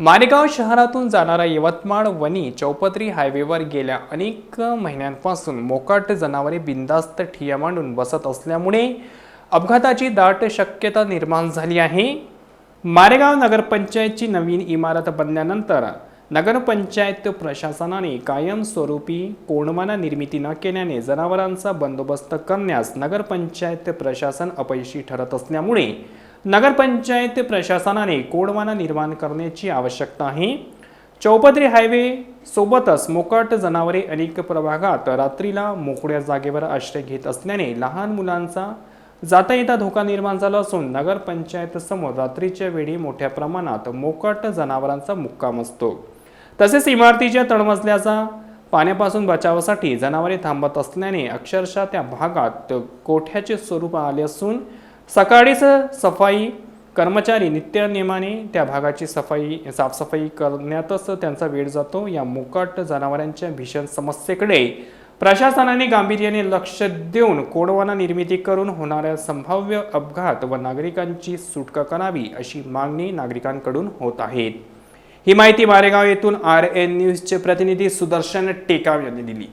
मारेगाव शहरातून जाणारा यवतमाळ वणी चौपत्री हायवेवर गेल्या अनेक महिन्यांपासून मोकाट जनावरे बिंदास्त ठिया मांडून बसत असल्यामुळे अपघाताची दाट शक्यता निर्माण झाली आहे. मारेगाव नगरपंचायतची नवीन इमारत बनल्यानंतर नगरपंचायत प्रशासनाने कायमस्वरूपी कोणवाना निर्मिती न केल्याने जनावरांचा बंदोबस्त करण्यास नगरपंचायत प्रशासन अपयशी ठरत असल्यामुळे नगरपंचायत प्रशासनाने कोडवाना निर्माण करण्याची आवश्यकता आहे. चौपदरी हायवे सोबतच मोकाट जनावरे अनेक प्रभागात रात्रीला मोकळ्या जागेवर आश्रय घेत असल्याने लहान मुलांचा जाता येता धोका निर्माण झाला असून नगरपंचायत समोर रात्रीच्या वेळी मोठ्या प्रमाणात मोकाट जनावरांचा मुक्काम असतो. तसेच इमारतीच्या तळमजल्याचा पाण्यापासून बचावासाठी जनावरे थांबत असल्याने अक्षरशः त्या भागात कोठ्याचे स्वरूप आले असून सकाळीच सफाई कर्मचारी नित्यनियमाने त्या भागाची सफाई साफसफाई करण्यातच त्यांचा वेळ जातो. या मोकाट जनावरांच्या भीषण समस्येकडे प्रशासनाने गांभीर्याने लक्ष देऊन कोडवाना निर्मिती करून होणाऱ्या संभाव्य अपघात व नागरिकांची सुटका करावी अशी मागणी नागरिकांकडून होत आहे. ही माहिती मारेगाव येथून आर एन न्यूजचे प्रतिनिधी सुदर्शन टेकाव यांनी दिली.